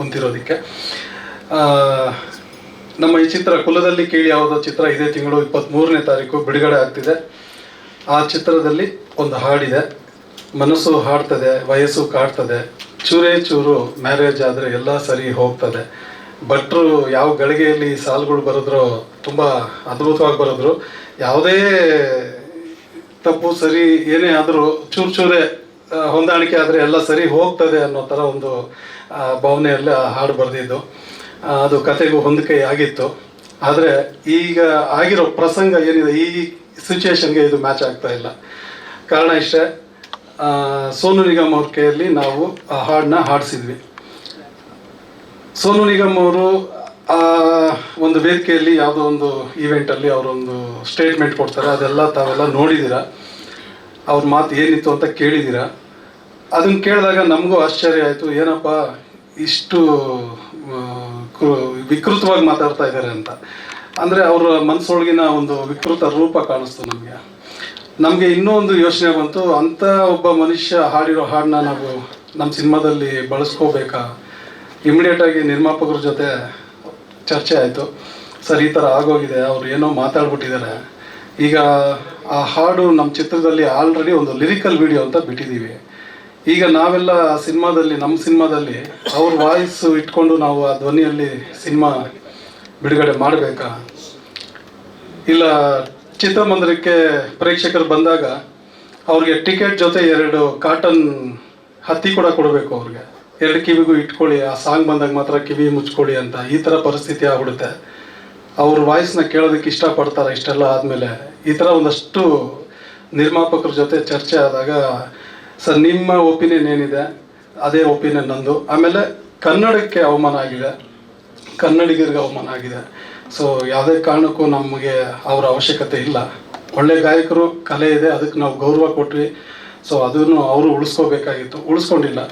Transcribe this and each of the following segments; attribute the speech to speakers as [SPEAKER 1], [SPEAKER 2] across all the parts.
[SPEAKER 1] ಕುಂತಿರೋದಕ್ಕೆ ನಮ್ಮ ಈ ಚಿತ್ರ ಕುಲದಲ್ಲಿ ಕೇಳಿ ಯಾವುದೋ ಚಿತ್ರ ಇದೇ ತಿಂಗಳು ಇಪ್ಪತ್ತ್ಮೂರನೇ ತಾರೀಕು ಬಿಡುಗಡೆ ಆಗ್ತಿದೆ. ಆ ಚಿತ್ರದಲ್ಲಿ ಒಂದು ಹಾಡಿದೆ. ಮನಸ್ಸು ಹಾಡ್ತದೆ, ವಯಸ್ಸು ಕಾಡ್ತದೆ. ಚೂರೇ ಚೂರು ಮ್ಯಾರೇಜ್ ಆದರೆ ಎಲ್ಲ ಸರಿ ಹೋಗ್ತದೆ. ಭಟ್ರು ಯಾವ ಗಳಿಗೆಯಲ್ಲಿ ಸಾಲುಗಳು ಬರೆದ್ರೋ ತುಂಬ ಅದ್ಭುತವಾಗಿ ಬರೆದ್ರು. ಯಾವುದೇ ತಪ್ಪು ಸರಿ ಏನೇ ಆದರೂ ಚೂರು ಚೂರೇ ಹೊಂದಾಣಿಕೆ ಆದರೆ ಎಲ್ಲ ಸರಿ ಹೋಗ್ತದೆ ಅನ್ನೋ ಥರ ಒಂದು ಭಾವನೆಯಲ್ಲಿ ಆ ಹಾಡು ಬರೆದಿದ್ದು. ಅದು ಕತೆಗೂ ಹೊಂದಿಕೆ ಆಗಿತ್ತು ಆದರೆ ಈಗ ಆಗಿರೋ ಪ್ರಸಂಗ ಏನಿದೆ, ಈ ಸಿಚುವೇಶನ್ಗೆ ಇದು ಮ್ಯಾಚ್ ಆಗ್ತಾ ಇಲ್ಲ. ಕಾರಣ ಇಷ್ಟೇ ಸೋನು ನಿಗಮ್ ಅವ್ರ ಕೈಯಲ್ಲಿ ನಾವು ಆ ಹಾಡನ್ನ ಹಾಡಿಸಿದ್ವಿ. ಸೋನು ನಿಗಮ್ ಅವರು, ಆ, ಒಂದು ವೇದಿಕೆಯಲ್ಲಿ ಯಾವುದೋ ಒಂದು ಈವೆಂಟಲ್ಲಿ ಅವರೊಂದು ಸ್ಟೇಟ್ಮೆಂಟ್ ಕೊಡ್ತಾರೆ. ಅದೆಲ್ಲ ತಾವೆಲ್ಲ ನೋಡಿದ್ದೀರಾ? ಅವ್ರ ಮಾತು ಏನಿತ್ತು ಅಂತ ಕೇಳಿದ್ದೀರಾ ಅದನ್ನ ಕೇಳಿದಾಗ ನಮಗೂ ಆಶ್ಚರ್ಯ ಆಯಿತು, ಏನಪ್ಪ, ಇಷ್ಟು ವಿಕೃತವಾಗಿ ಮಾತಾಡ್ತಾ ಇದ್ದಾರೆ ಅಂತ. ಅಂದರೆ ಅವರ ಮನಸ್ಸೊಳಗಿನ ಒಂದು ವಿಕೃತ ರೂಪ ಕಾಣಿಸ್ತು ನಮಗೆ. ನಮಗೆ ಇನ್ನೂ ಒಂದು ಯೋಚನೆ ಬಂತು ಅಂಥ ಒಬ್ಬ ಮನುಷ್ಯ ಹಾಡಿರೋ ಹಾಡನ್ನ ನಾವು ನಮ್ಮ ಸಿನಿಮಾದಲ್ಲಿ ಬಳಸ್ಕೋಬೇಕಾ? ಇಮಿಡಿಯೇಟ್ ಆಗಿ ನಿರ್ಮಾಪಕರ ಜೊತೆ ಚರ್ಚೆ ಆಯಿತು. ಸರ್, ಈ ಥರ ಆಗೋಗಿದೆ, ಅವ್ರು ಏನೋ ಮಾತಾಡ್ಬಿಟ್ಟಿದ್ದಾರೆ. ಈಗ ಆ ಹಾಡು ನಮ್ಮ ಚಿತ್ರದಲ್ಲಿ ಆಲ್ರೆಡಿ ಒಂದು ಲಿರಿಕಲ್ ವಿಡಿಯೋ ಅಂತ ಬಿಟ್ಟಿದ್ದೀವಿ ಈಗ ನಾವೆಲ್ಲ ಸಿನಿಮಾದಲ್ಲಿ ನಮ್ಮ ಸಿನಿಮಾದಲ್ಲಿ ಅವ್ರ ವಾಯ್ಸ್ ಇಟ್ಕೊಂಡು ನಾವು ಆ ಧ್ವನಿಯಲ್ಲಿ ಸಿನಿಮಾ ಬಿಡುಗಡೆ ಮಾಡಬೇಕಾ? ಇಲ್ಲ ಚಿತ್ರಮಂದಿರಕ್ಕೆ ಪ್ರೇಕ್ಷಕರು ಬಂದಾಗ ಅವ್ರಿಗೆ ಟಿಕೆಟ್ ಜೊತೆ ಎರಡು ಕಾಟನ್ ಹತ್ತಿ ಕೂಡ ಕೊಡಬೇಕು ಅವ್ರಿಗೆ. ಎರಡು ಕಿವಿಗೂ ಇಟ್ಕೊಳ್ಳಿ, ಆ ಸಾಂಗ್ ಬಂದಾಗ ಮಾತ್ರ ಕಿವಿ ಮುಚ್ಕೊಳ್ಳಿ ಅಂತ ಈ ಥರ ಪರಿಸ್ಥಿತಿ ಆಗ್ಬಿಡುತ್ತೆ. ಅವ್ರ ವಾಯ್ಸ್ನ ಕೇಳೋದಕ್ಕೆ ಇಷ್ಟಪಡ್ತಾರೆ ಇಷ್ಟೆಲ್ಲ ಆದಮೇಲೆ. ಈ ಥರ ಒಂದಷ್ಟು ನಿರ್ಮಾಪಕರ ಜೊತೆ ಚರ್ಚೆ ಆದಾಗ, ಸರ್, ನಿಮ್ಮ ಒಪಿನಿಯನ್ ಏನಿದೆ? ಅದೇ ಒಪಿನಿಯನ್ ನಂದು. ಆಮೇಲೆ ಕನ್ನಡಕ್ಕೆ ಅವಮಾನ ಆಗಿದೆ. ಕನ್ನಡಿಗರಿಗೆ ಅವಮಾನ ಆಗಿದೆ. ಸೊ ಯಾವುದೇ ಕಾರಣಕ್ಕೂ ನಮಗೆ ಅವರ ಅವಶ್ಯಕತೆ ಇಲ್ಲ. ಒಳ್ಳೆ ಗಾಯಕರು, ಕಲೆ ಇದೆ, ಅದಕ್ಕೆ ನಾವು ಗೌರವ ಕೊಟ್ವಿ. ಸೊ ಅದನ್ನು ಅವರು ಉಳಿಸ್ಕೋಬೇಕಾಗಿತ್ತು. ಉಳಿಸ್ಕೊಂಡಿಲ್ಲ.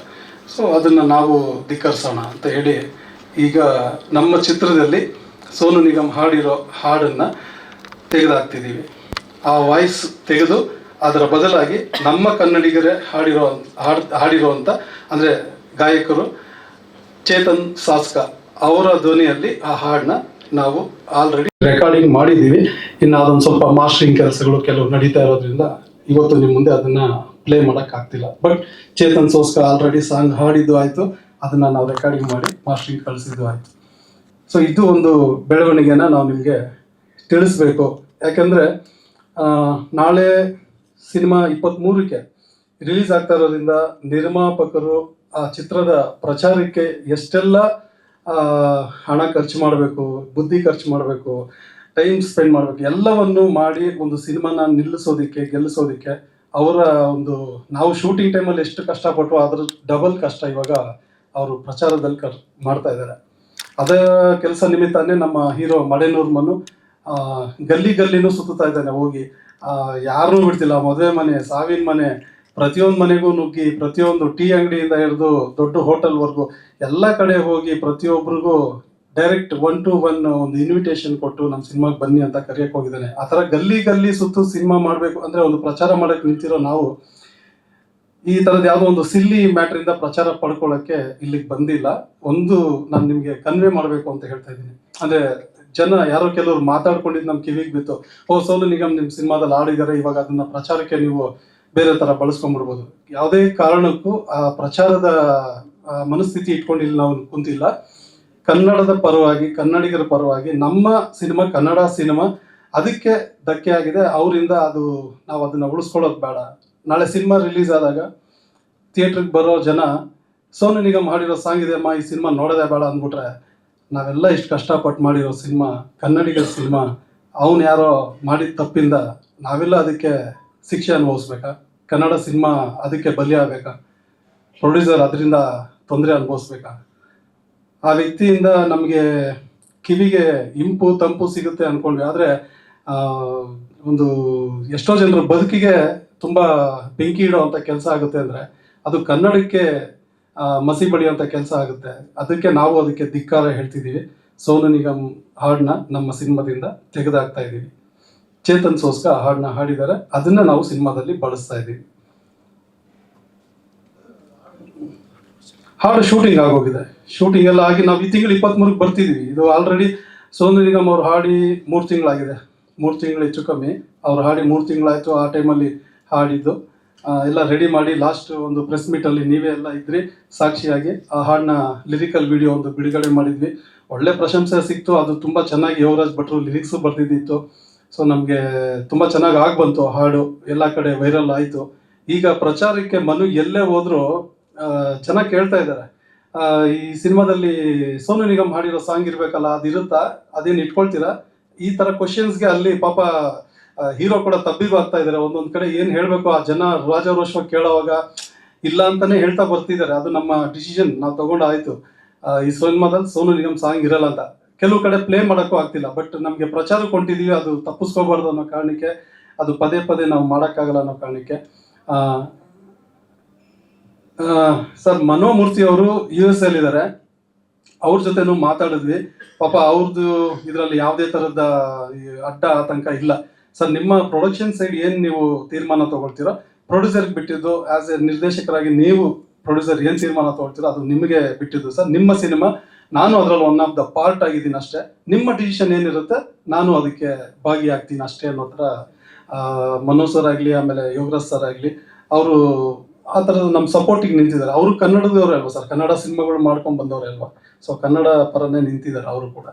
[SPEAKER 1] ಸೊ ಅದನ್ನು ನಾವು ಧಿಕ್ಕರಿಸೋಣ ಅಂತ ಹೇಳಿ ಈಗ ನಮ್ಮ ಚಿತ್ರದಲ್ಲಿ ಸೋನು ನಿಗಮ್ ಹಾಡಿರೋ ಹಾಡನ್ನು ತೆಗೆದಾಕ್ತಿದ್ದೀವಿ. ಆ ವಾಯ್ಸ್ ತೆಗೆದು ಅದರ ಬದಲಾಗಿ ನಮ್ಮ ಕನ್ನಡಿಗರೇ ಹಾಡಿರೋ ಹಾಡ್ ಹಾಡಿರೋವಂಥ ಅಂದರೆ ಗಾಯಕರು ಚೇತನ್ ಸಾಸ್ಕ ಅವರ ಧ್ವನಿಯಲ್ಲಿ ಆ ಹಾಡನ್ನ ನಾವು ಆಲ್ರೆಡಿ ರೆಕಾರ್ಡಿಂಗ್ ಮಾಡಿದ್ದೀವಿ. ಇನ್ನು ಅದೊಂದು ಸ್ವಲ್ಪ ಮಾಸ್ಟ್ರಿಂಗ್ ಕೆಲಸಗಳು ಕೆಲವು ನಡೀತಾ ಇರೋದ್ರಿಂದ ಇವತ್ತು ನಿಮ್ಮ ಮುಂದೆ ಅದನ್ನ ಪ್ಲೇ ಮಾಡೋಕ್ಕಾಗ್ತಿಲ್ಲ. ಬಟ್ ಚೇತನ್ ಸೋಸ್ಕ ಆಲ್ರೆಡಿ ಸಾಂಗ್ ಹಾಡಿದ್ದು ಆಯಿತು. ಅದನ್ನ ನಾವು ರೆಕಾರ್ಡಿಂಗ್ ಮಾಡಿ ಮಾಸ್ಟರಿಂಗ್ ಕಳಿಸಿದ್ದು ಆಯಿತು. ಸೊ ಇದು ಒಂದು ಬೆಳವಣಿಗೆನ ನಾವು ನಿಮಗೆ ತಿಳಿಸ್ಬೇಕು. ಯಾಕಂದರೆ ನಾಳೆ ಸಿನಿಮಾ ಇಪ್ಪತ್ತ್ಮೂರಕ್ಕೆ ರಿಲೀಸ್ ಆಗ್ತಾ ಇರೋದ್ರಿಂದ ನಿರ್ಮಾಪಕರು ಆ ಚಿತ್ರದ ಪ್ರಚಾರಕ್ಕೆ ಎಷ್ಟೆಲ್ಲ ಹಣ ಖರ್ಚು ಮಾಡಬೇಕು, ಬುದ್ಧಿ ಖರ್ಚು ಮಾಡಬೇಕು ಟೈಮ್ ಸ್ಪೆಂಡ್ ಮಾಡಬೇಕು, ಎಲ್ಲವನ್ನು ಮಾಡಿ ಒಂದು ಸಿನಿಮಾನ ನಿಲ್ಲಿಸೋದಕ್ಕೆ, ಗೆಲ್ಲಿಸೋದಕ್ಕೆ ಅವರ ಒಂದು, ನಾವು ಶೂಟಿಂಗ್ ಟೈಮಲ್ಲಿ ಎಷ್ಟು ಕಷ್ಟಪಟ್ಟು ಅದ್ರ ಡಬಲ್ ಕಷ್ಟ ಇವಾಗ ಅವರು ಪ್ರಚಾರದಲ್ಲಿ ಕರ್, ಮಾಡ್ತಾ ಇದ್ದಾರೆ. ಅದೇ ಕೆಲಸ ನಿಮಿತ್ತಾನೆ ನಮ್ಮ ಹೀರೋ ಮಡೆನೂರ್ ಮನು ಆ, ಗಲ್ಲಿ ಗಲ್ಲಿನೂ ಸುತ್ತುತ್ತಾ ಇದ್ದಾನೆ ಹೋಗಿ. ಯಾರನ್ನೂ ಬಿಡ್ತಿಲ್ಲ ಮದುವೆ ಮನೆ ಸಾವಿನ ಮನೆ ಪ್ರತಿಯೊಂದು ಮನೆಗೂ ನುಗ್ಗಿ ಪ್ರತಿಯೊಂದು ಟೀ ಅಂಗಡಿಯಿಂದ ಹಿಡಿದು ದೊಡ್ಡ ಹೋಟೆಲ್ವರೆಗೂ ಎಲ್ಲ ಕಡೆ ಹೋಗಿ ಪ್ರತಿಯೊಬ್ಬರಿಗೂ ಡೈರೆಕ್ಟ್ ಒನ್ ಟು ಒನ್ ಒಂದು ಇನ್ವಿಟೇಷನ್ ಕೊಟ್ಟು ನಮ್ಮ ಸಿನಿಮಾಗೆ ಬನ್ನಿ ಅಂತ ಕರೆಯಕ್ಕೆ ಹೋಗಿದ್ದಾನೆ. ಆ ಥರ ಗಲ್ಲಿ ಗಲ್ಲಿ ಸುತ್ತು ಸಿನಿಮಾ ಮಾಡಬೇಕು ಅಂದರೆ ಒಂದು ಪ್ರಚಾರ ಮಾಡಕ್ಕೆ ನಿಂತಿರೋ ನಾವು ಈ ತರದ ಯಾವುದೋ ಒಂದು ಸಿಲ್ಲಿ ಮ್ಯಾಟ್ರಿಂದ ಪ್ರಚಾರ ಪಡ್ಕೊಳ್ಳೋಕೆ ಇಲ್ಲಿಗೆ ಬಂದಿಲ್ಲ. ಒಂದು ನಾನು ನಿಮಗೆ ಕನ್ವೆ ಮಾಡಬೇಕು ಅಂತ ಹೇಳ್ತಾ ಇದ್ದೀನಿ. ಅಂದ್ರೆ ಜನ ಯಾರೋ ಕೆಲವರು ಮಾತಾಡ್ಕೊಂಡಿದ್ ನಮ್ಮ ಕಿವಿಗೆ ಬಿತ್ತು. ಓ, ಸೋನು ನಿಗಮ್ ನಿಮ್ಮ ಸಿನಿಮಾದಲ್ಲಿ ಆಡಿದಾರೆ, ಇವಾಗ ಅದನ್ನ ಪ್ರಚಾರಕ್ಕೆ ನೀವು ಬೇರೆ ತರ ಬಳಸ್ಕೊಂಡ್ಬಿಡ್ಬೋದು. ಯಾವುದೇ ಕಾರಣಕ್ಕೂ ಆ ಪ್ರಚಾರದ ಮನಸ್ಥಿತಿ ಇಟ್ಕೊಂಡು ಇಲ್ಲಿ ನಾವು ಕುಂತಿಲ್ಲ. ಕನ್ನಡದ ಪರವಾಗಿ, ಕನ್ನಡಿಗರ ಪರವಾಗಿ, ನಮ್ಮ ಸಿನಿಮಾ, ಕನ್ನಡ ಸಿನಿಮಾ ಅದಕ್ಕೆ ಧಕ್ಕೆ ಆಗಿದೆ. ಅವರಿಂದ ಅದು ನಾವು ಅದನ್ನ ಉಳಿಸ್ಕೊಳ್ಳೋದು ಬೇಡ. ನಾಳೆ ಸಿನಿಮಾ ರಿಲೀಸ್ ಆದಾಗ ಥಿಯೇಟ್ರಿಗೆ ಬರೋ ಜನ, ಸೋನು ನಿಗಮ್ ಹಾಡಿರೋ ಸಾಂಗ್ ಇದೆ, ಅಮ್ಮ, ಈ ಸಿನಿಮಾ ನೋಡೋದೇ ಬೇಡ ಅಂದ್ಬಿಟ್ರೆ ನಾವೆಲ್ಲ ಇಷ್ಟು ಕಷ್ಟಪಟ್ಟು ಮಾಡಿರೋ ಸಿನಿಮಾ, ಕನ್ನಡಿಗರ ಸಿನಿಮಾ, ಅವನು ಯಾರೋ ಮಾಡಿದ ತಪ್ಪಿಂದ ನಾವೆಲ್ಲ ಅದಕ್ಕೆ ಶಿಕ್ಷೆ ಅನುಭವಿಸ್ಬೇಕಾ? ಕನ್ನಡ ಸಿನಿಮಾ ಅದಕ್ಕೆ ಬಲಿ ಆಗ್ಬೇಕಾ? ಪ್ರೊಡ್ಯೂಸರ್ ಅದರಿಂದ ತೊಂದರೆ ಅನುಭವಿಸ್ಬೇಕಾ? ಆ ವ್ಯಕ್ತಿಯಿಂದ ನಮಗೆ ಕಿವಿಗೆ ಇಂಪು ತಂಪು ಸಿಗುತ್ತೆ ಅನ್ಕೊಂಡ್ವಿ. ಆದರೆ ಒಂದು ಎಷ್ಟೋ ಜನರ ಬದುಕಿಗೆ ತುಂಬ ಬೆಂಕಿ ಇಡುವಂಥ ಕೆಲಸ ಆಗುತ್ತೆ ಅಂದರೆ ಅದು ಕನ್ನಡಕ್ಕೆ ಮಸಿ ಬಡಿಯುವಂತ ಕೆಲಸ ಆಗುತ್ತೆ. ಅದಕ್ಕೆ ನಾವು ಅದಕ್ಕೆ ಧಿಕ್ಕಾರ ಹೇಳ್ತಿದ್ದೀವಿ. ಸೋನು ನಿಗಮ್ ಹಾಡನ್ನ ನಮ್ಮ ಸಿನಿಮಾದಿಂದ ತೆಗೆದಾಕ್ತಾ ಇದ್ದೀವಿ. ಚೇತನ್ ಸೋಸ್ಕ ಆ ಹಾಡನ್ನ ಹಾಡಿದ್ದಾರೆ. ಅದನ್ನ ನಾವು ಸಿನಿಮಾದಲ್ಲಿ ಬಳಸ್ತಾ ಇದ್ದೀವಿ. ಹಾಡು ಶೂಟಿಂಗ್ ಆಗೋಗಿದೆ. ಶೂಟಿಂಗ್ ಎಲ್ಲ ಆಗಿ ನಾವು ಈ ತಿಂಗಳು ಇಪ್ಪತ್ತ್ಮೂರಕ್ಕೆ ಬರ್ತಿದ್ದೀವಿ. ಇದು ಆಲ್ರೆಡಿ ಸೋನು ನಿಗಮ್ ಅವ್ರು ಹಾಡಿ ಮೂರು ತಿಂಗಳಾಗಿದೆ. ಮೂರು ತಿಂಗಳು ಹೆಚ್ಚು ಕಮ್ಮಿ. ಅವ್ರು ಹಾಡಿ ಮೂರು ತಿಂಗಳಾಯಿತು. ಆ ಟೈಮಲ್ಲಿ ಹಾಡಿದ್ದು. ಎಲ್ಲ ರೆಡಿ ಮಾಡಿ ಲಾಸ್ಟ್ ಒಂದು ಪ್ರೆಸ್ ಮೀಟಲ್ಲಿ ನೀವೇ ಎಲ್ಲ ಇದ್ರಿ. ಸಾಕ್ಷಿಯಾಗಿ ಆ ಹಾಡನ್ನ ಲಿರಿಕಲ್ ವಿಡಿಯೋ ಒಂದು ಬಿಡುಗಡೆ ಮಾಡಿದ್ವಿ. ಒಳ್ಳೆ ಪ್ರಶಂಸೆ ಸಿಕ್ತು. ಅದು ತುಂಬ ಚೆನ್ನಾಗಿ ಯುವರಾಜ್ ಭಟ್ರು ಲಿರಿಕ್ಸು ಬರ್ತಿದ್ದಿತ್ತು ಸೊ ನಮಗೆ ತುಂಬ ಚೆನ್ನಾಗಿ ಆಗಿ ಬಂತು ಹಾಡು. ಎಲ್ಲ ಕಡೆ ವೈರಲ್ ಆಯಿತು. ಈಗ ಪ್ರಚಾರಕ್ಕೆ ಮನು ಎಲ್ಲೇ ಹೋದ್ರು ಚೆನ್ನಾಗಿ ಕೇಳ್ತಾ ಇದ್ದಾರೆ. ಈ ಸಿನಿಮಾದಲ್ಲಿ ಸೋನು ನಿಗಮ್ ಹಾಡಿರೋ ಸಾಂಗ್ ಇರಬೇಕಲ್ಲ, ಅದಿರುತ್ತಾ? ಅದೇನು ಇಟ್ಕೊಳ್ತೀರಾ? ಈ ತರ ಕ್ವಶನ್ಸ್ಗೆ ಅಲ್ಲಿ ಪಾಪ ಹೀರೋ ಕೂಡ ತಬ್ಬಿಬಾಗ್ತಾ ಇದ್ದಾರೆ. ಒಂದೊಂದ್ ಕಡೆ ಏನ್ ಹೇಳ್ಬೇಕು ಆ ಜನ ರಾಜಾರೋಷವಾಗಿ ಕೇಳೋವಾಗ ಇಲ್ಲ ಅಂತಾನೆ ಹೇಳ್ತಾ ಬರ್ತಿದ್ದಾರೆ. ಅದು ನಮ್ಮ ಡಿಸಿಷನ್ ನಾವು ತಗೊಂಡು ಆಯ್ತು ಈ ಸಿನಿಮಾದಲ್ಲಿ ಸೋನು ನಿಗಮ್ ಸಾಂಗ್ ಇರಲ್ಲ ಅಂತ. ಕೆಲವು ಕಡೆ ಪ್ಲೇ ಮಾಡೋಕ್ಕೂ ಆಗ್ತಿಲ್ಲ. ಬಟ್ ನಮಗೆ ಪ್ರಚಾರ ಕೊಟ್ಟಿದೀವಿ ಅದು ತಪ್ಪಿಸ್ಕೋಬಾರ್ದು ಅನ್ನೋ ಕಾರಣಕ್ಕೆ, ಅದು ಪದೇ ಪದೇ ನಾವು ಮಾಡೋಕ್ಕಾಗಲ್ಲ ಅನ್ನೋ ಕಾರಣಕ್ಕೆ. ಸರ್ ಮನೋಮೂರ್ತಿ ಅವರು ಯು ಎಸ್ ಅಲ್ಲಿ ಇದ್ದಾರೆ. ಅವ್ರ ಜೊತೆನೂ ಮಾತಾಡಿದ್ವಿ. ಪಾಪ ಅವ್ರದ್ದು ಇದರಲ್ಲಿ ಯಾವುದೇ ತರದ ಈ ಅಡ್ಡ ಆತಂಕ ಇಲ್ಲ. ಸರ್ ನಿಮ್ಮ ಪ್ರೊಡಕ್ಷನ್ ಸೈಡ್ ಏನ್ ನೀವು ತೀರ್ಮಾನ ತಗೊಳ್ತೀರಾ ಪ್ರೊಡ್ಯೂಸರ್ಗೆ ಬಿಟ್ಟಿದ್ದು ಆಸ್ ಎ ನಿರ್ದೇಶಕರಾಗಿ ನೀವು ಪ್ರೊಡ್ಯೂಸರ್ ಏನ್ ತೀರ್ಮಾನ ತಗೊಳ್ತೀರಾ ಅದು ನಿಮಗೆ ಬಿಟ್ಟಿದ್ದು. ಸರ್ ನಿಮ್ಮ ಸಿನಿಮಾ ನಾನು ಅದರಲ್ಲಿ ಒನ್ ಆಫ್ ದ ಪಾರ್ಟ್ ಆಗಿದ್ದೀನಿ ಅಷ್ಟೇ. ನಿಮ್ಮ ಡಿಸಿಷನ್ ಏನಿರುತ್ತೆ, ನಾನು ಅದಕ್ಕೆ ಭಾಗಿಯಾಗ್ತೀನಿ ಅಷ್ಟೇ ಅನ್ನೋ ಥರ ಮನೋಜ್ ಮನೋ ಸರ್ ಆಗಲಿ, ಆಮೇಲೆ ಯೋಗರಾಜ್ ಸರ್ ಆಗಲಿ, ಅವರು ಆ ಥರದ ನಮ್ಮ ಸಪೋರ್ಟಿಗೆ ನಿಂತಿದ್ದಾರೆ. ಅವರು ಕನ್ನಡದವರೇ ಅಲ್ವಾ ಸರ್ ಕನ್ನಡ ಸಿನಿಮಾಗಳು ಮಾಡ್ಕೊಂಡು ಬಂದವರೇ ಅಲ್ವಾ? ಸೊ ಕನ್ನಡ ಪರನೇ ನಿಂತಿದ್ದಾರೆ ಅವರು ಕೂಡ.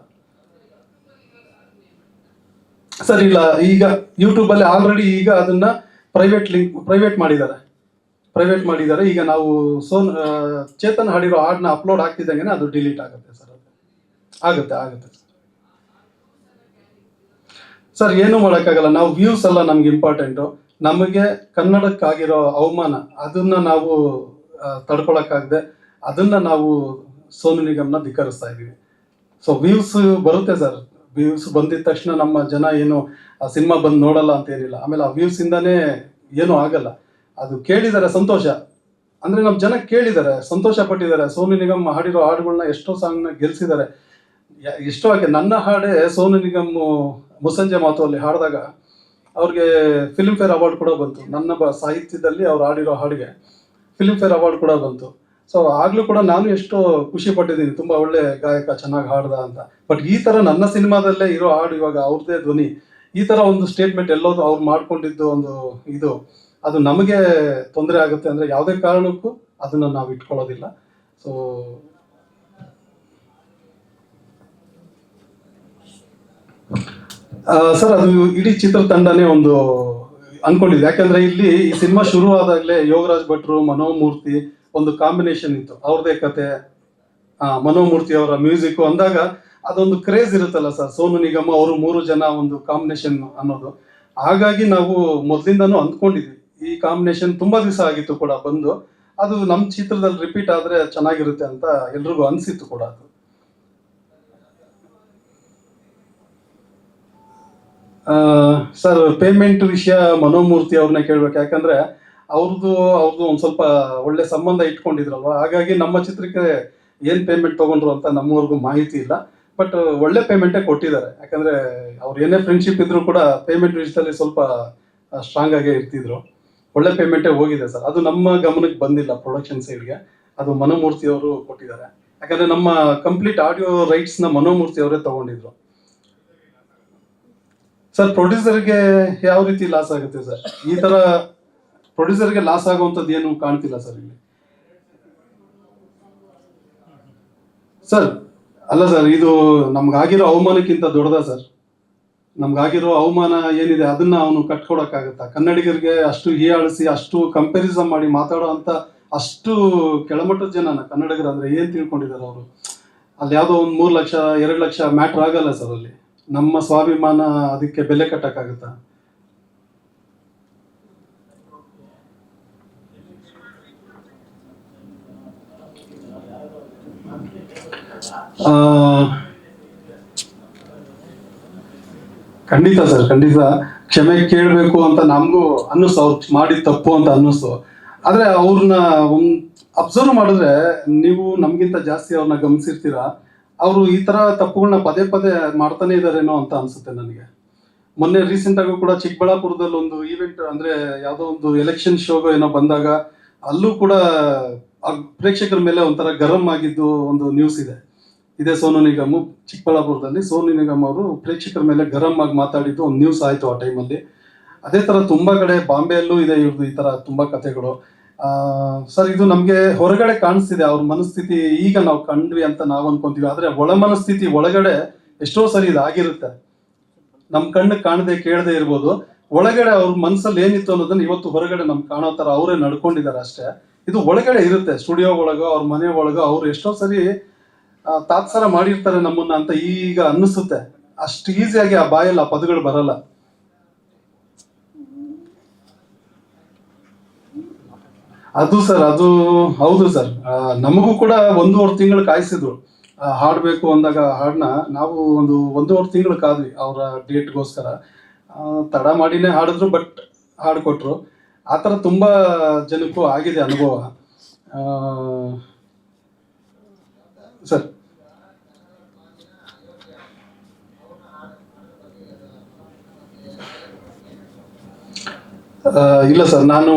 [SPEAKER 1] ಸರ್, ಇಲ್ಲ, ಈಗ ಯೂಟ್ಯೂಬ್ ಅಲ್ಲಿ ಆಲ್ರೆಡಿ ಈಗ ಅದನ್ನ ಪ್ರೈವೇಟ್ ಲಿಂಕ್ ಪ್ರೈವೇಟ್ ಮಾಡಿದ್ದಾರೆ. ಪ್ರೈವೇಟ್ ಮಾಡಿದ್ದಾರೆ. ಈಗ ನಾವು ಸೋನ್ ಚೇತನ್ ಹಾಡಿರೋ ಹಾಡನ್ನ ಅಪ್ಲೋಡ್ ಆಗ್ತಿದ್ದಂಗೆ ಅದು ಡಿಲೀಟ್ ಆಗುತ್ತೆ ಸರ್ ಆಗುತ್ತೆ ಆಗುತ್ತೆ. ಸರ್, ಏನು ಮಾಡೋಕ್ಕಾಗಲ್ಲ. ನಾವು ವ್ಯೂಸ್ ಎಲ್ಲ ನಮ್ಗೆ ಇಂಪಾರ್ಟೆಂಟು ನಮಗೆ ಕನ್ನಡಕ್ಕಾಗಿರೋ ಅವಮಾನ, ಅದನ್ನ ನಾವು ತಡ್ಕೊಳಕ್ಕಾಗದೆ ಅದನ್ನ ನಾವು ಸೋನು ನಿಗಮ್ನ ಧಿಕ್ಕರಿಸ್ತಾ ಇದ್ದೀವಿ ಸೊ ವ್ಯೂಸ್ ಬರುತ್ತೆ ಸರ್. ವ್ಯೂಸ್ ಬಂದಿದ ತಕ್ಷಣ ನಮ್ಮ ಜನ ಏನು, ಆ ಸಿನಿಮಾ ಬಂದು ನೋಡಲ್ಲ ಅಂತ ಏನಿಲ್ಲ. ಆಮೇಲೆ ಆ ವ್ಯೂಸ್ ಇಂದಾನೇ ಏನೂ ಆಗಲ್ಲ. ಅದು ಕೇಳಿದ್ದಾರೆ ಸಂತೋಷ. ಅಂದ್ರೆ ನಮ್ಮ ಜನ ಕೇಳಿದ್ದಾರೆ ಸಂತೋಷ ಪಟ್ಟಿದ್ದಾರೆ ಸೋನು ನಿಗಮ್ ಹಾಡಿರೋ ಹಾಡುಗಳನ್ನ ಎಷ್ಟೋ ಸಾಂಗ್ನ ಗೆಲ್ಸಿದ್ದಾರೆ ಎಷ್ಟೋ ಆಗಿ ನನ್ನ ಹಾಡೇ ಸೋನು ನಿಗಮ್, ಮುಸಂಜೆ ಮಾತು ಅಲ್ಲಿ ಹಾಡಿದಾಗ ಅವ್ರಿಗೆ ಫಿಲ್ಮ್ ಫೇರ್ ಅವಾರ್ಡ್ ಕೂಡ ಬಂತು. ನನ್ನ ಸಾಹಿತ್ಯದಲ್ಲಿ ಅವ್ರು ಹಾಡಿರೋ ಹಾಡಿಗೆ ಫಿಲ್ಮ್ ಫೇರ್ ಅವಾರ್ಡ್ ಕೂಡ ಬಂತು. ಸೊ ಆಗ್ಲೂ ಕೂಡ ನಾನು ಎಷ್ಟು ಖುಷಿ ಪಟ್ಟಿದ್ದೀನಿ. ತುಂಬಾ ಒಳ್ಳೆ ಗಾಯಕ, ಚೆನ್ನಾಗಿ ಹಾಡ್ದ ಅಂತ. ಬಟ್ ಈ ತರ ನನ್ನ ಸಿನಿಮಾದಲ್ಲೇ ಇರೋ ಹಾಡು ಇವಾಗ ಅವ್ರದೇ ಧ್ವನಿ. ಈ ತರ ಒಂದು ಸ್ಟೇಟ್ಮೆಂಟ್ ಎಲ್ಲೋದು ಅವ್ರು ಮಾಡ್ಕೊಂಡಿದ್ದು ಒಂದು ಇದು. ಅದು ನಮಗೆ ತೊಂದರೆ ಆಗುತ್ತೆ ಅಂದ್ರೆ ಯಾವುದೇ ಕಾರಣಕ್ಕೂ ಅದನ್ನ ನಾವು ಇಟ್ಕೊಳ್ಳೋದಿಲ್ಲ. ಸೊ ಸರ್, ಅದು ಇಡೀ ಚಿತ್ರತಂಡನೇ ಒಂದು ಅನ್ಕೊಂಡಿದ್ದೆ. ಯಾಕಂದ್ರೆ ಇಲ್ಲಿ ಈ ಸಿನಿಮಾ ಶುರು ಆದಾಗಲೇ ಯೋಗರಾಜ್ ಭಟ್ರು, ಮನೋಮೂರ್ತಿ ಒಂದು ಕಾಂಬಿನೇಷನ್ ಇತ್ತು. ಅವ್ರದೇ ಕತೆ ಮನೋಮೂರ್ತಿ ಅವರ ಮ್ಯೂಸಿಕ್ ಅಂದಾಗ ಅದೊಂದು ಕ್ರೇಜ್ ಇರುತ್ತಲ್ಲ ಸರ್ ಸೋನು ನಿಗಮ ಅವರು ಮೂರು ಜನ ಒಂದು ಕಾಂಬಿನೇಷನ್ ಅನ್ನೋದು. ಹಾಗಾಗಿ ನಾವು ಮೊದಲಿಂದನೂ ಅಂದ್ಕೊಂಡಿದ್ವಿ. ಈ ಕಾಂಬಿನೇಷನ್ ತುಂಬಾ ದಿವಸ ಆಗಿತ್ತು ಕೂಡ ಬಂದು. ಅದು ನಮ್ಮ ಚಿತ್ರದಲ್ಲಿ ರಿಪೀಟ್ ಆದ್ರೆ ಚೆನ್ನಾಗಿರುತ್ತೆ ಅಂತ ಎಲ್ರಿಗೂ ಅನ್ಸಿತ್ತು ಕೂಡ ಅದು. ಸರ್ ಪೇಮೆಂಟ್ ವಿಷಯ ಮನೋಮೂರ್ತಿ ಅವ್ರನ್ನ ಕೇಳ್ಬೇಕು. ಯಾಕಂದ್ರೆ ಅವ್ರದ್ದು ಅವ್ರದ್ದು ಒಂದು ಸ್ವಲ್ಪ ಒಳ್ಳೆ ಸಂಬಂಧ ಇಟ್ಕೊಂಡಿದ್ರಲ್ವ? ಹಾಗಾಗಿ ನಮ್ಮ ಚಿತ್ರಕ್ಕೆ ಏನ್ ಪೇಮೆಂಟ್ ತಗೊಂಡ್ರು ಅಂತ ನಮ್ಮವರೆಗೂ ಮಾಹಿತಿ ಇಲ್ಲ. ಬಟ್ ಒಳ್ಳೆ ಪೇಮೆಂಟೇ ಕೊಟ್ಟಿದ್ದಾರೆ. ಯಾಕಂದ್ರೆ ಅವ್ರು ಏನೇ ಫ್ರೆಂಡ್ಶಿಪ್ ಇದ್ದರೂ ಕೂಡ ಪೇಮೆಂಟ್ ವಿಷಯದಲ್ಲಿ ಸ್ವಲ್ಪ ಸ್ಟ್ರಾಂಗ್ ಆಗೇ ಇರ್ತಿದ್ರು. ಒಳ್ಳೆ ಪೇಮೆಂಟೇ ಹೋಗಿದೆ ಸರ್. ಅದು ನಮ್ಮ ಗಮನಕ್ಕೆ ಬಂದಿಲ್ಲ ಪ್ರೊಡಕ್ಷನ್ ಸೈಡ್ಗೆ ಅದು ಮನೋಮೂರ್ತಿ ಅವರು ಕೊಟ್ಟಿದ್ದಾರೆ. ಯಾಕಂದ್ರೆ ನಮ್ಮ ಕಂಪ್ಲೀಟ್ ಆಡಿಯೋ ರೈಟ್ಸ್ನ ಮನೋಮೂರ್ತಿ ಅವರೇ ತಗೊಂಡಿದ್ರು. ಸರ್ ಪ್ರೊಡ್ಯೂಸರ್ಗೆ ಯಾವ ರೀತಿ ಲಾಸ್ ಆಗುತ್ತೆ ಸರ್? ಈ ತರ ಪ್ರೊಡ್ಯೂಸರ್ಗೆ ಲಾಸ್ ಆಗುವಂಥದ್ದು ಏನು ಕಾಣ್ತಿಲ್ಲ ಸರ್ ಇಲ್ಲಿ. ಸರ್ ಅಲ್ಲ ಸರ್ ಇದು ನಮ್ಗಾಗಿರೋ ಅವಮಾನಕ್ಕಿಂತ ದೊಡ್ಡದ ಸರ್ ನಮ್ಗಾಗಿರೋ ಅವಮಾನ ಏನಿದೆ ಅದನ್ನ ಅವನು ಕಟ್ಕೊಡಕ್ಕಾಗತ್ತಾ? ಕನ್ನಡಿಗರಿಗೆ ಅಷ್ಟು ಹೀಯಾಳಿಸಿ, ಅಷ್ಟು ಕಂಪ್ಯಾರಿಸನ್ ಮಾಡಿ ಮಾತಾಡೋ ಅಂತ ಅಷ್ಟು ಕೆಳಮಟ್ಟದ ಜನನ ಕನ್ನಡಿಗರು ಅಂದ್ರೆ ಏನ್ ತಿಳ್ಕೊಂಡಿದ್ದಾರೆ ಅವರು? ಅಲ್ಲಿ ಯಾವುದೋ ಒಂದು ಮೂರು ಲಕ್ಷ, ಎರಡು ಲಕ್ಷ ಮ್ಯಾಟ್ರ್ ಆಗಲ್ಲ ಸರ್ ಅಲ್ಲಿ. ನಮ್ಮ ಸ್ವಾಭಿಮಾನ ಅದಕ್ಕೆ ಬೆಲೆ ಕಟ್ಟಕ್ಕಾಗತ್ತಾ? ಖಂಡಿತ ಸರ್, ಖಂಡಿತ. ಕ್ಷಮೆ ಕೇಳಬೇಕು ಅಂತ ನಮಗೂ ಅನ್ನಿಸ್ತು. ಅವ್ರು ಮಾಡಿದ ತಪ್ಪು ಅಂತ ಅನ್ನಿಸ್ತು. ಆದ್ರೆ ಅವ್ರನ್ನ ಅಬ್ಸರ್ವ್ ಮಾಡಿದ್ರೆ ನೀವು ನಮ್ಗಿಂತ ಜಾಸ್ತಿ ಅವ್ರನ್ನ ಗಮನಿಸಿರ್ತೀರ? ಅವರು ಈ ತರ ತಪ್ಪುಗಳನ್ನ ಪದೇ ಪದೇ ಮಾಡ್ತಾನೆ ಇದ್ದಾರೇನೋ ಅಂತ ಅನ್ಸುತ್ತೆ ನನಗೆ. ಮೊನ್ನೆ ರೀಸೆಂಟ್ ಆಗೂ ಕೂಡ ಚಿಕ್ಕಬಳ್ಳಾಪುರದಲ್ಲಿ ಒಂದು ಈವೆಂಟ್ ಅಂದ್ರೆ ಯಾವುದೋ ಒಂದು ಎಲೆಕ್ಷನ್ ಶೋಗೋ ಏನೋ ಬಂದಾಗ ಅಲ್ಲೂ ಕೂಡ ಪ್ರೇಕ್ಷಕರ ಮೇಲೆ ಒಂಥರ ಗರಂ ಆಗಿದ್ದು ಒಂದು ನ್ಯೂಸ್ ಇದೆ. ಇದೇ ಸೋನು ನಿಗಮ್ ಚಿಕ್ಕಬಳ್ಳಾಪುರದಲ್ಲಿ. ಸೋನು ನಿಗಮ್ ಅವರು ಪ್ರೇಕ್ಷಕರ ಮೇಲೆ ಗರಂ ಆಗಿ ಮಾತಾಡಿದ್ದು ಒಂದು ನ್ಯೂಸ್ ಆಯಿತು ಆ ಟೈಮಲ್ಲಿ ಅದೇ ಥರ ತುಂಬ ಕಡೆ ಬಾಂಬೆಯಲ್ಲೂ ಇದೆ ಇವ್ರದ್ದು ಈ ಥರ ತುಂಬ ಕಥೆಗಳು. ಸರ್, ಇದು ನಮಗೆ ಹೊರಗಡೆ ಕಾಣಿಸ್ತಿದೆ. ಅವ್ರ ಮನಸ್ಥಿತಿ ಈಗ ನಾವು ಕಂಡ್ವಿ ಅಂತ ನಾವು ಅನ್ಕೊಂತೀವಿ. ಆದರೆ ಒಳ ಮನಸ್ಥಿತಿ ಒಳಗಡೆ ಎಷ್ಟೋ ಸರಿ ಇದಾಗಿರುತ್ತೆ ನಮ್ಮ ಕಣ್ಣು ಕಾಣದೆ ಕೇಳದೆ ಇರ್ಬೋದು. ಒಳಗಡೆ ಅವ್ರ ಮನಸ್ಸಲ್ಲಿ ಏನಿತ್ತು ಅನ್ನೋದನ್ನ ಇವತ್ತು ಹೊರಗಡೆ ನಮ್ಗೆ ಕಾಣೋ ಥರ ಅವರೇ ನಡ್ಕೊಂಡಿದ್ದಾರೆ ಅಷ್ಟೇ. ಇದು ಒಳಗಡೆ ಇರುತ್ತೆ. ಸ್ಟುಡಿಯೋ ಒಳಗೋ, ಅವ್ರ ಮನೆ ಒಳಗೋ, ಅವ್ರು ಎಷ್ಟೋ ಸರಿ ತಾತ್ಸಾರ ಮಾಡಿರ್ತಾರೆ ನಮ್ಮನ್ನ ಅಂತ ಈಗ ಅನ್ನಿಸುತ್ತೆ. ಅಷ್ಟು ಈಸಿಯಾಗಿ ಆ ಬಾಯಲ್ಲಿ ಆ ಪದಗಳು ಬರಲ್ಲ. ಅದು ಸರ್ ಅದು ಹೌದು ಸರ್ ನಮಗೂ ಕೂಡ ಒಂದೂವರೆ ತಿಂಗಳು ಕಾಯಿಸಿದ್ರು. ಹಾಡ್ಬೇಕು ಅಂದಾಗ ಹಾಡನ್ನ ನಾವು ಒಂದು ಒಂದೂವರೆ ತಿಂಗಳು ಕಾದ್ವಿ ಅವರ ಡೇಟ್ಗೋಸ್ಕರ ತಡ ಮಾಡಿನೇ ಹಾಡಿದ್ರು ಬಟ್ ಹಾಡು ಕೊಟ್ರು ಆ ಥರ ತುಂಬ ಜನಕ್ಕೂ ಆಗಿದೆ ಅನುಭವ. ಸರ್ ಆ, ಇಲ್ಲ ಸರ್, ನಾನು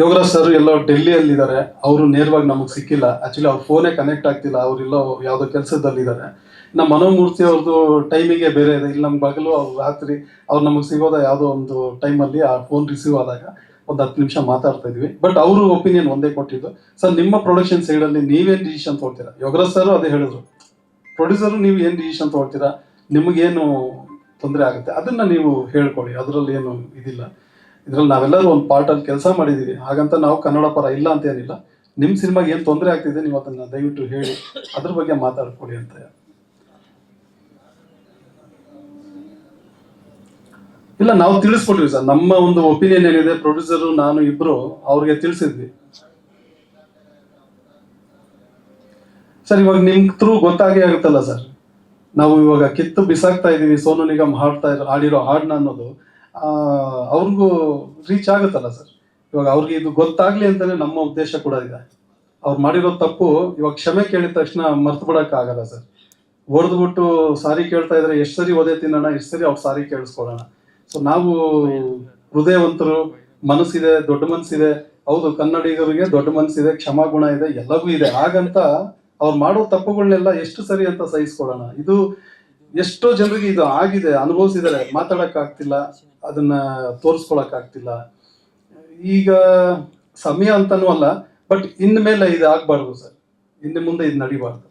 [SPEAKER 1] ಯೋಗರಾಜ್ ಸರ್ ಎಲ್ಲೋ ಡೆಲ್ಲಿಯಲ್ಲಿ ಇದ್ದಾರೆ ಅವರು ನೇರವಾಗಿ ನಮಗೆ ಸಿಕ್ಕಿಲ್ಲ. ಆಕ್ಚುಲಿ ಅವ್ರ ಫೋನೇ ಕನೆಕ್ಟ್ ಆಗ್ತಿಲ್ಲ. ಅವ್ರೆಲ್ಲೋ ಯಾವುದೋ ಕೆಲಸದಲ್ಲಿದ್ದಾರೆ. ನಮ್ಮ ಮನೋಮೂರ್ತಿ ಅವ್ರದ್ದು ಟೈಮಿಗೆ ಬೇರೆ ಇದೆ. ಇಲ್ಲಿ ನಮ್ಮ ಬಗಲು ಅವ್ರು ರಾತ್ರಿ ಅವ್ರು ನಮಗೆ ಸಿಗೋದ ಯಾವುದೋ ಒಂದು ಟೈಮಲ್ಲಿ ಆ ಫೋನ್ ರಿಸೀವ್ ಆದಾಗ ಒಂದು ಹತ್ತು ನಿಮಿಷ ಮಾತಾಡ್ತಾ ಇದ್ವಿ. ಬಟ್ ಅವರು ಒಪಿನಿಯನ್ ಒಂದೇ ಕೊಟ್ಟಿದ್ದು. ಸರ್ ನಿಮ್ಮ ಪ್ರೊಡಕ್ಷನ್ ಸೈಡಲ್ಲಿ ನೀವೇನು ಡಿಸಿಷನ್ ತೊಗೊಳ್ತೀರಾ? ಯೋಗರಾಜ್ ಸರ್ ಅದೇ ಹೇಳಿದ್ರು. ಪ್ರೊಡ್ಯೂಸರು ನೀವು ಏನು ಡಿಸಿಷನ್ ತೊಗೊಳ್ತೀರಾ? ನಿಮಗೇನು ತೊಂದರೆ ಆಗುತ್ತೆ? ಅದನ್ನು ನೀವು ಹೇಳ್ಕೊಡಿ. ಅದರಲ್ಲಿ ಏನು ಇದಿಲ್ಲ. ಇದ್ರಲ್ಲಿ ನಾವೆಲ್ಲರೂ ಒಂದು ಪಾರ್ಟಲ್ಲಿ ಕೆಲಸ ಮಾಡಿದೀವಿ. ಹಾಗಂತ ನಾವು ಕನ್ನಡ ಪರ ಇಲ್ಲ ಅಂತ ಏನಿಲ್ಲ. ನಿಮ್ಮ ಸಿನಿಮಾಗೆ ಏನು ತೊಂದರೆ ಆಗ್ತಿದೆ ನೀವು ಅದನ್ನ ದಯವಿಟ್ಟು ಹೇಳಿ. ಅದ್ರ ಬಗ್ಗೆ ಮಾತಾಡ್ಕೊಡಿ ಅಂತ. ಇಲ್ಲ, ನಾವು ತಿಳಿಸ್ಕೊಟ್ವಿ ಸರ್. ನಮ್ಮ ಒಂದು ಒಪಿನಿಯನ್ ಏನಿದೆ ಪ್ರೊಡ್ಯೂಸರು ನಾನು, ಇಬ್ರು, ಅವ್ರಿಗೆ ತಿಳಿಸಿದ್ವಿ. ಸರ್, ಇವಾಗ ನಿಮ್ ಥ್ರೂ ಗೊತ್ತಾಗೇ ಆಗುತ್ತಲ್ಲ ಸರ್? ನಾವು ಇವಾಗ ಕಿತ್ತು ಬಿಸಾಕ್ತಾ ಇದೀವಿ, ಸೋನು ನಿಗಮ್ ಹಾಡ್ತಾ ಇರೋ ಹಾಡಿರೋ ಹಾಡ್ನ ಅನ್ನೋದು. ಅವ್ರಿಗೂ ರೀಚ್ ಆಗುತ್ತಲ್ಲ ಸರ್ ಇವಾಗ ಅವ್ರಿಗೆ ಇದು ಗೊತ್ತಾಗ್ಲಿ ಅಂತಾನೆ ನಮ್ಮ ಉದ್ದೇಶ ಕೂಡ ಇದೆ. ಅವ್ರು ಮಾಡಿರೋ ತಪ್ಪು ಇವಾಗ ಕ್ಷಮೆ ಕೇಳಿದ ತಕ್ಷಣ ಮರ್ತು ಆಗಲ್ಲ ಸರ್ ಹೊಡೆದ್ಬಿಟ್ಟು ಸಾರಿ ಕೇಳ್ತಾ ಇದ್ರೆ ಎಷ್ಟು ಸರಿ ಓದೇ ತಿನ್ನೋಣ, ಎಷ್ಟು ಸರಿ ಅವ್ರು ಸಾರಿ ಕೇಳಿಸ್ಕೊಳ್ಳೋಣ. ಸೊ ನಾವು ಹೃದಯವಂತರು, ಮನಸ್ಸಿದೆ, ದೊಡ್ಡ ಮನಸ್ಸಿದೆ. ಹೌದು, ಕನ್ನಡಿಗರಿಗೆ ದೊಡ್ಡ ಮನಸ್ಸಿದೆ ಕ್ಷಮಾಗುಣ ಇದೆ, ಎಲ್ಲವೂ ಇದೆ. ಹಾಗಂತ ಅವ್ರು ಮಾಡೋ ತಪ್ಪುಗಳನ್ನೆಲ್ಲ ಎಷ್ಟು ಸರಿ ಅಂತ ಸಹಿಸ್ಕೊಳ್ಳೋಣ. ಇದು ಎಷ್ಟೋ ಜನರಿಗೆ ಇದು ಆಗಿದೆ, ಅನುಭವಿಸಿದ್ದಾರೆ. ಮಾತಾಡಕ್ ಆಗ್ತಿಲ್ಲ. ಅದನ್ನ ತೋರಿಸ್ಕೊಳಕ್ ಆಗ್ತಿಲ್ಲ ಈಗ ಸಮಯ ಅಂತನೂ ಅಲ್ಲ ಬಟ್ ಇನ್ ಮೇಲೆ ಇದು ಆಗ್ಬಾರ್ದು ಸರ್. ಇನ್ನು ಮುಂದೆ ಇದು ನಡಿಬಾರ್ದು.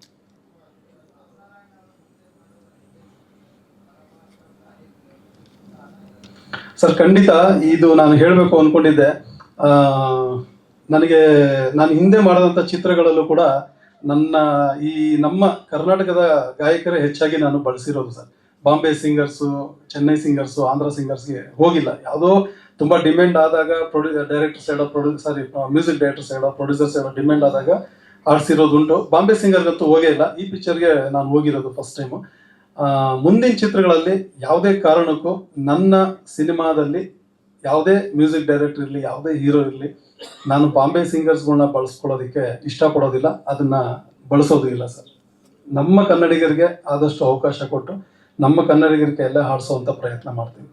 [SPEAKER 1] ಸರ್ ಖಂಡಿತ ಇದು ನಾನು ಹೇಳಬೇಕು ಅನ್ಕೊಂಡಿದ್ದೆ. ಆ, ನನಗೆ ನಾನು ಹಿಂದೆ ಮಾಡಿದಂಥ ಚಿತ್ರಗಳಲ್ಲೂ ಕೂಡ ನನ್ನ ಈ ನಮ್ಮ ಕರ್ನಾಟಕದ ಗಾಯಕರೇ ಹೆಚ್ಚಾಗಿ ನಾನು ಬಳಸಿರೋದು sir. Bombay singers, Chennai singers, Andhra ಸಿಂಗರ್ಸ್ಗೆ ಹೋಗಿಲ್ಲ. ಯಾವುದೋ ತುಂಬ ಡಿಮ್ಯಾಂಡ್ ಆದಾಗ ಪ್ರೊಡ್ಯೂ director side ಪ್ರೊಡ್ಯೂ sorry music director side producer side demand ಆದಾಗ ಆಡಿಸಿರೋದುಂಟು. ಬಾಂಬೆ ಸಿಂಗರ್ಗಂತೂ ಹೋಗೇ ಇಲ್ಲ. ಈ ಪಿಕ್ಚರ್ಗೆ ನಾನು ಹೋಗಿರೋದು ಫಸ್ಟ್ ಟೈಮು ಮುಂದಿನ ಚಿತ್ರಗಳಲ್ಲಿ ಯಾವುದೇ ಕಾರಣಕ್ಕೂ ನನ್ನ ಸಿನಿಮಾದಲ್ಲಿ ಯಾವುದೇ ಮ್ಯೂಸಿಕ್ ಡೈರೆಕ್ಟರ್ ಇರಲಿ, ಯಾವುದೇ ಹೀರೋ ಇರಲಿ, ನಾನು ಬಾಂಬೆ ಸಿಂಗರ್ಸ್ಗಳನ್ನ ಬಳಸ್ಕೊಳ್ಳೋದಕ್ಕೆ ಇಷ್ಟಪಡೋದಿಲ್ಲ. ಅದನ್ನು ಬಳಸೋದು ಇಲ್ಲ ಸರ್. ನಮ್ಮ ಕನ್ನಡಿಗರಿಗೆ ಆದಷ್ಟು ಅವಕಾಶ ಕೊಟ್ಟು ನಮ್ಮ ಕನ್ನಡಿಗರಿಗೆ ಎಲ್ಲ ಹಾಡಿಸುವಂತ ಪ್ರಯತ್ನ ಮಾಡ್ತೀವಿ.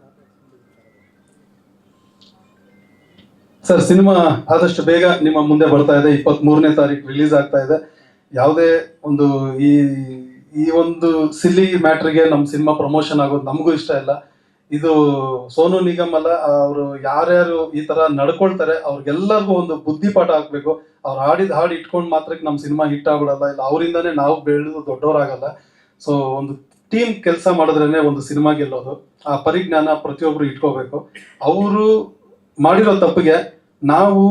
[SPEAKER 1] ಸರ್, ಸಿನಿಮಾ ಆದಷ್ಟು ಬೇಗ ನಿಮ್ಮ ಮುಂದೆ ಬರ್ತಾ ಇದೆ. ಇಪ್ಪತ್ತ್ ಮೂರನೇ ತಾರೀಕು ರಿಲೀಸ್ ಆಗ್ತಾ ಇದೆ. ಯಾವುದೇ ಒಂದು ಈ ಈ ಒಂದು ಸಿಲ್ಲಿ ಮ್ಯಾಟ್ರಿಗೆ ನಮ್ಮ ಸಿನಿಮಾ ಪ್ರಮೋಷನ್ ಆಗೋದು ನಮಗೂ ಇಷ್ಟ ಇಲ್ಲ. ಇದು ಸೋನು ನಿಗಮ್ ಅಲ್ಲ, ಅವರು ಯಾರ್ಯಾರು ಈ ತರ ನಡ್ಕೊಳ್ತಾರೆ, ಅವ್ರಿಗೆಲ್ಲರಿಗೂ ಒಂದು ಬುದ್ಧಿಪಾಠ ಹಾಕ್ಬೇಕು ಅವ್ರು ಹಾಡಿದ ಹಾಡು ಇಟ್ಕೊಂಡು ಮಾತ್ರಕ್ಕೆ ನಮ್ಮ ಸಿನಿಮಾ ಹಿಟ್ ಆಗ್ಬಿಡಲ್ಲ. ಇಲ್ಲ, ಅವರಿಂದಾನೇ ನಾವು ಬೆಳೆದು ದೊಡ್ಡವರಾಗಲ್ಲ. ಸೊ ಒಂದು ಟೀಮ್ ಕೆಲಸ ಮಾಡಿದ್ರೇನೆ ಒಂದು ಸಿನಿಮಾ ಗೆಲ್ಲೋದು, ಆ ಪರಿಜ್ಞಾನ ಪ್ರತಿಯೊಬ್ಬರು ಇಟ್ಕೋಬೇಕು. ಅವರು ಮಾಡಿರೋ ತಪ್ಪಿಗೆ ನಾವು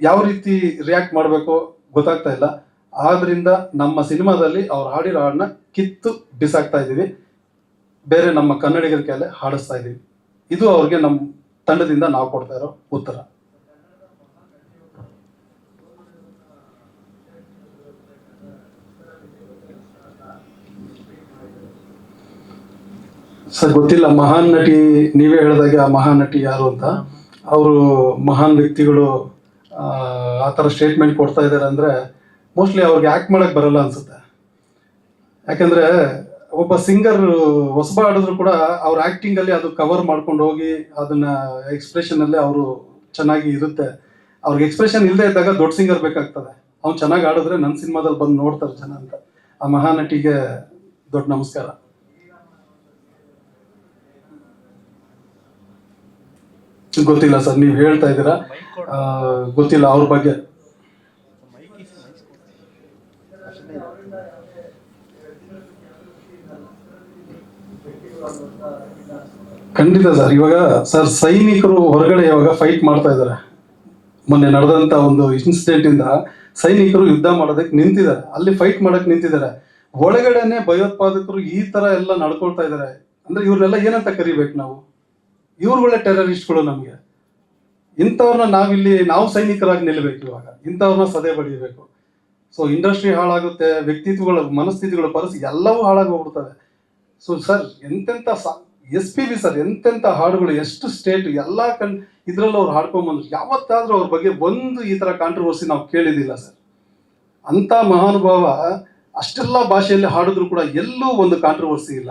[SPEAKER 1] ಯಾವ ರೀತಿ ರಿಯಾಕ್ಟ್ ಮಾಡಬೇಕು ಗೊತ್ತಾಗ್ತಾ ಇಲ್ಲ. ಆದ್ರಿಂದ ನಮ್ಮ ಸಿನಿಮಾದಲ್ಲಿ ಅವ್ರು ಹಾಡಿರೋ ಹಾಡನ್ನ ಕಿತ್ತು ಬಿಸಾಕ್ತಾ ಇದೀವಿ ಬೇರೆ ನಮ್ಮ ಕನ್ನಡಿಗರ ಕೈಯಲ್ಲೇ ಹಾಡಿಸ್ತಾ ಇದೀವಿ ಇದು ಅವ್ರಿಗೆ ನಮ್ಮ ತಂಡದಿಂದ ನಾವು ಕೊಡ್ತಾ ಇರೋ ಉತ್ತರ. ಸರ್ ಗೊತ್ತಿಲ್ಲ. ಮಹಾನ್ ನಟಿ ನೀವೇ ಹೇಳಿದಾಗ ಆ ಮಹಾನ್ ನಟಿ ಯಾರು ಅಂತ. ಅವರು ಮಹಾನ್ ವ್ಯಕ್ತಿಗಳು ಆ, ಥರ ಸ್ಟೇಟ್ಮೆಂಟ್ ಕೊಡ್ತಾ ಇದ್ದಾರೆ ಅಂದರೆ ಮೋಸ್ಟ್ಲಿ ಅವ್ರಿಗೆ ಆ್ಯಕ್ಟ್ ಮಾಡೋಕ್ಕೆ ಬರಲ್ಲ ಅನ್ಸುತ್ತೆ. ಯಾಕೆಂದರೆ ಒಬ್ಬ ಸಿಂಗರ್ ಹೊಸಬ ಆಡಿದ್ರು ಕೂಡ ಅವ್ರ ಆ್ಯಕ್ಟಿಂಗಲ್ಲಿ ಅದು ಕವರ್ ಮಾಡ್ಕೊಂಡು ಹೋಗಿ ಅದನ್ನ ಎಕ್ಸ್ಪ್ರೆಷನ್ ಅಲ್ಲಿ ಅವರು ಚೆನ್ನಾಗಿ ಇರುತ್ತೆ. ಅವ್ರಿಗೆ ಎಕ್ಸ್ಪ್ರೆಷನ್ ಇಲ್ಲದೆ ಇದ್ದಾಗ ದೊಡ್ಡ ಸಿಂಗರ್ ಬೇಕಾಗ್ತದೆ. ಅವ್ನು ಚೆನ್ನಾಗಿ ಆಡಿದ್ರೆ ನನ್ನ ಸಿನಿಮಾದಲ್ಲಿ ಬಂದು ನೋಡ್ತಾರೆ ಜನ ಅಂತ. ಆ ಮಹಾನಟಿಗೆ ದೊಡ್ಡ ನಮಸ್ಕಾರ. ಗೊತ್ತಿಲ್ಲ ಸರ್, ನೀವು ಹೇಳ್ತಾ ಇದ್ದೀರಾ? ಗೊತ್ತಿಲ್ಲ ಅವ್ರ ಬಗ್ಗೆ. ಖಂಡಿತ ಸರ್, ಇವಾಗ ಸರ್ ಸೈನಿಕರು ಹೊರಗಡೆ ಇವಾಗ ಫೈಟ್ ಮಾಡ್ತಾ ಇದ್ದಾರೆ? ಮೊನ್ನೆ ನಡೆದಂತ ಒಂದು ಇನ್ಸಿಡೆಂಟ್ ಇಂದ ಸೈನಿಕರು ಯುದ್ಧ ಮಾಡೋದಕ್ಕೆ ನಿಂತಿದ್ದಾರೆ. ಅಲ್ಲಿ ಫೈಟ್ ಮಾಡಕ್ ನಿಂತಿದ್ದಾರೆ. ಒಳಗಡೆನೆ ಭಯೋತ್ಪಾದಕರು ಈ ತರ ಎಲ್ಲ ನಡ್ಕೊಳ್ತಾ ಇದ್ದಾರೆ. ಅಂದ್ರೆ ಇವ್ರನ್ನೆಲ್ಲ ಏನಂತ ಕರಿಬೇಕು ನಾವು? ಇವ್ರುಗಳೇ ಟೆರರಿಸ್ಟ್ಗಳು ನಮಗೆ. ಇಂಥವ್ರನ್ನ ನಾವಿಲ್ಲಿ, ನಾವು ಸೈನಿಕರಾಗಿ ನಿಲ್ಲಬೇಕು ಇವಾಗ. ಇಂಥವ್ರನ್ನ ಸದೆ ಬಡಿಯಬೇಕು ಸೊ ಇಂಡಸ್ಟ್ರಿ ಹಾಳಾಗುತ್ತೆ, ವ್ಯಕ್ತಿತ್ವಗಳ, ಮನಸ್ಥಿತಿಗಳ ಪರಿಸ್ಥಿತಿ ಎಲ್ಲವೂ ಹಾಳಾಗಿ ಹೋಗ್ಬಿಡ್ತವೆ ಸೊ ಸರ್ ಎಂತೆಂಥ ಎಸ್ ಪಿ ಬಿ ಸರ್ ಎಂತೆಂಥ ಹಾಡುಗಳು, ಎಷ್ಟು ಸ್ಟೇಟ್ ಎಲ್ಲ ಕಣ್, ಇದ್ರಲ್ಲಿ ಅವ್ರು ಹಾಡ್ಕೊಂಬಂದ್ರು ಯಾವತ್ತಾದರೂ ಅವ್ರ ಬಗ್ಗೆ ಒಂದು ಈ ತರ ಕಾಂಟ್ರವರ್ಸಿ ನಾವು ಕೇಳಿದಿಲ್ಲ ಸರ್ ಅಂತ ಮಹಾನುಭಾವ ಅಷ್ಟೆಲ್ಲ ಭಾಷೆಯಲ್ಲಿ ಹಾಡಿದ್ರು ಕೂಡ ಎಲ್ಲೂ ಒಂದು ಕಾಂಟ್ರವರ್ಸಿ ಇಲ್ಲ.